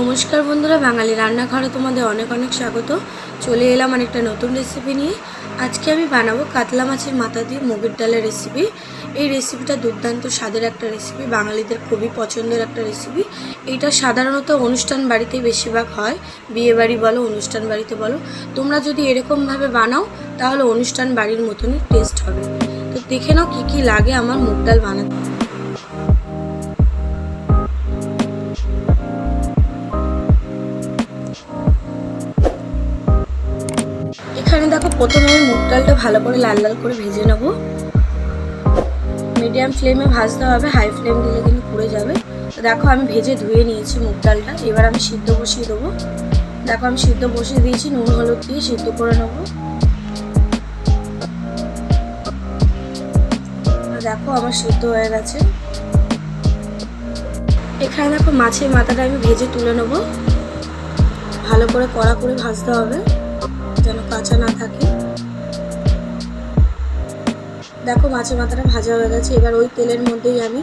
নমস্কার বন্ধুরা, বাঙালি রান্নাঘরে তোমাদের অনেক অনেক স্বাগত। চলে এলাম একটা নতুন রেসিপি নিয়ে। আজকে আমি বানাবো কাতলা মাছের মাথা দিয়ে মুগের ডালের রেসিপি এই রেসিপিটা দুর্দান্ত স্বাদের একটা রেসিপি বাঙালিদের খুবই পছন্দের একটা রেসিপি এইটা সাধারণত অনুষ্ঠান বাড়িতেই বেশিরভাগ হয়। বিয়ে বাড়ি বলো, অনুষ্ঠান বাড়িতে বলো। তোমরা যদি এরকমভাবে বানাও, তাহলে অনুষ্ঠান বাড়ির মতনই টেস্ট হবে। তো দেখে নাও কী কী লাগে আমার মুগ ডাল বানাতে। প্রথমে আমি মুগ ডালটা ভালো করে লাল লাল করে ভেজে নেব। মিডিয়াম ফ্লেমে ভাজতে হবে, হাই ফ্লেম দিলে কিন্তু পুড়ে যাবে। তো দেখো আমি ভেজে ধুয়ে নিয়েছি মুগ ডালটা, এবার আমি সিদ্ধ বসিয়ে দেবো। দেখো আমি সিদ্ধ বসিয়ে দিয়েছি, নুন, হলুদ দিয়ে সিদ্ধ করে নেব। দেখো আমার সিদ্ধ হয়ে গেছে। এখানে দেখো মাছের মাথাটা আমি ভেজে তুলে নেব। ভালো করে কড়া করে ভাজতে হবে। কাঁচা না থাকে। দেখো মাছের মাথাটা ভাজা হয়ে গেছে। এবার ওই তেলের মধ্যেই আমি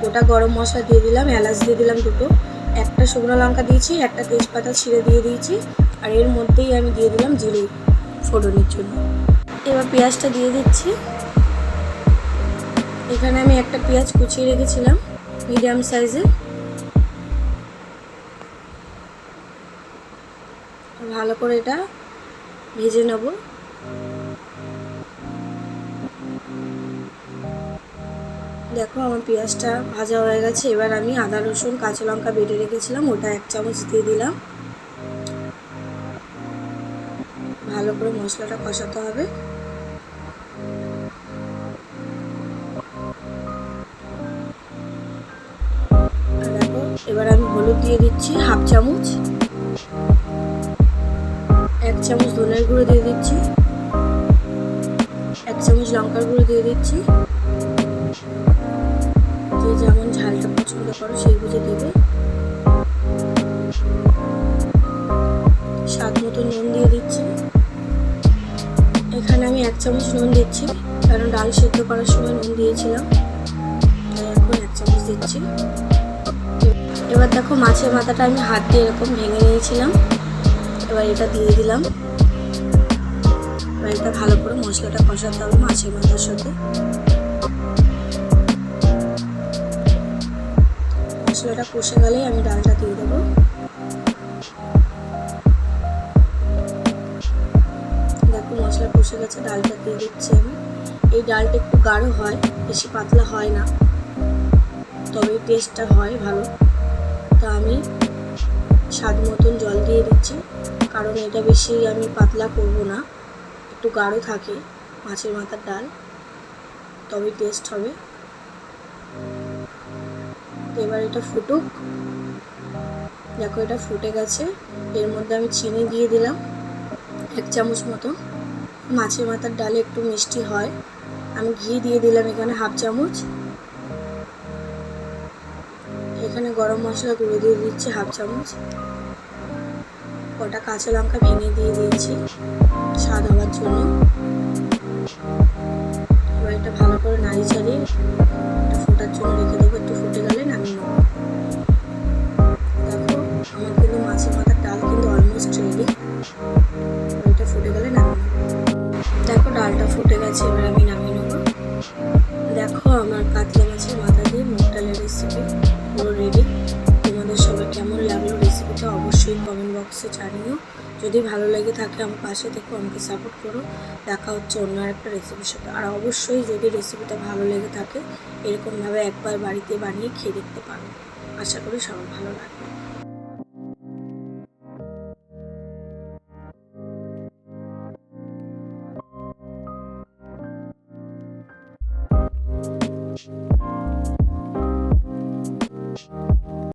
গোটা গরম মশলা দিয়ে দিলাম, এলাচ দিয়ে দিলাম দুটো। একটা শুকনো লঙ্কা দিয়েছি, একটা তেজপাতা ছিঁড়ে দিয়ে দিয়েছি। আর এর মধ্যেই আমি দিয়ে দিলাম জিরে ফোড়নের জন্য। এবার পেঁয়াজটা দিয়ে দিচ্ছি। এখানে আমি একটা পেঁয়াজ কুচিয়ে রেখেছিলাম মিডিয়াম সাইজে। ভালো করে এটা ভেজে নেব। দেখো, আমার পেঁয়াজটা ভাজা হয়ে গেছে। এবার আমি আদা, রসুন, কাঁচা লঙ্কা বেটে রেখেছিলাম। ওটা এক চামচ দিয়ে দিলাম। ভালো করে মশলাটা কষাতে হবে। এবার আমি হলুদ দিয়ে দিচ্ছি হাফ চামচ। চামচ ধনের গুঁড়ো দিয়ে দিচ্ছি। এক চামচ লঙ্কার গুঁড়ো দিয়ে দিচ্ছি। যে যেমন ঝালটা পছন্দ করো সেই বুঝে দেবে। স্বাদ মতো নুন দিয়ে দিচ্ছি। এখানে আমি এক চামচ নুন দিচ্ছি, কারণ ডাল সেদ্ধ করার সময় নুন দিয়েছিলাম। তাই এখন এক চামচ দিচ্ছি। এবার দেখো মাছের মাথাটা আমি হাত দিয়ে এরকম ভেঙে নিয়েছিলাম। এবার এটা দিয়ে দিলাম। এবার এটা ভালো করে মশলাটা কষাতে হবে মাছের মাথার সাথে। মশলাটা কষে গেলেই আমি ডালটা দিয়ে দেবো। দেখো মশলা কষে গেছে, ডালটা দিয়ে দিচ্ছি আমি। এই ডালটা একটু গাঢ় হয়, বেশি পাতলা হয় না। তবে টেস্টটা হয় ভালো। তা আমি স্বাদ মতন জল দিয়ে দিচ্ছি। কারণ এটা বেশি আমি পাতলা করব না। একটু গাঢ় থাকে মাছের মাথার ডাল। তবে টেস্ট হবে। এবার এটা ফুটুক। দেখো এটা ফুটে গেছে। এর মধ্যে আমি চিনি দিয়ে দিলাম এক চামচ মতো। মাছের মাথার ডালে একটু মিষ্টি হয়। আমি ঘি দিয়ে দিলাম এখানে হাফ চামচ। এখানে গরম মশলা গুঁড়ো দিয়ে দিচ্ছি হাফ চামচ। কটা কাঁচা লঙ্কা ভেঙে দিয়ে দিয়েছি। স্বাদ হওয়ার জন্য। এবার এটা ভালো করে নাড়ি ছাড়িয়ে এটা ফোটার জন্য রেখে দেবো। একটু ফুটে গেলে নামিয়ে নেব। দেখো, আমার কিন্তু মাছের মাথার ডাল কিন্তু অলমোস্ট রেডি এটা ফুটে গেলে নামিয়ে দেখো, ডালটা ফুটে গেছে, এবার আমি নামিয়ে নেব। দেখো, আমার কাতলা মাছের মাথা দিয়ে মুগ ডালের রেসিপি বক্সে জানিও। যদি ভালো লেগে থাকে আমার পাশে থেকে, আমাকে সাপোর্ট করো। দেখা হচ্ছে অন্য একটা রেসিপির সাথে। আর অবশ্যই যদি রেসিপিটা ভালো লেগে থাকে, এরকমভাবে একবার বাড়িতে বানিয়ে খেয়ে দেখতে পারো। আশা করি সবার ভালো লাগবে।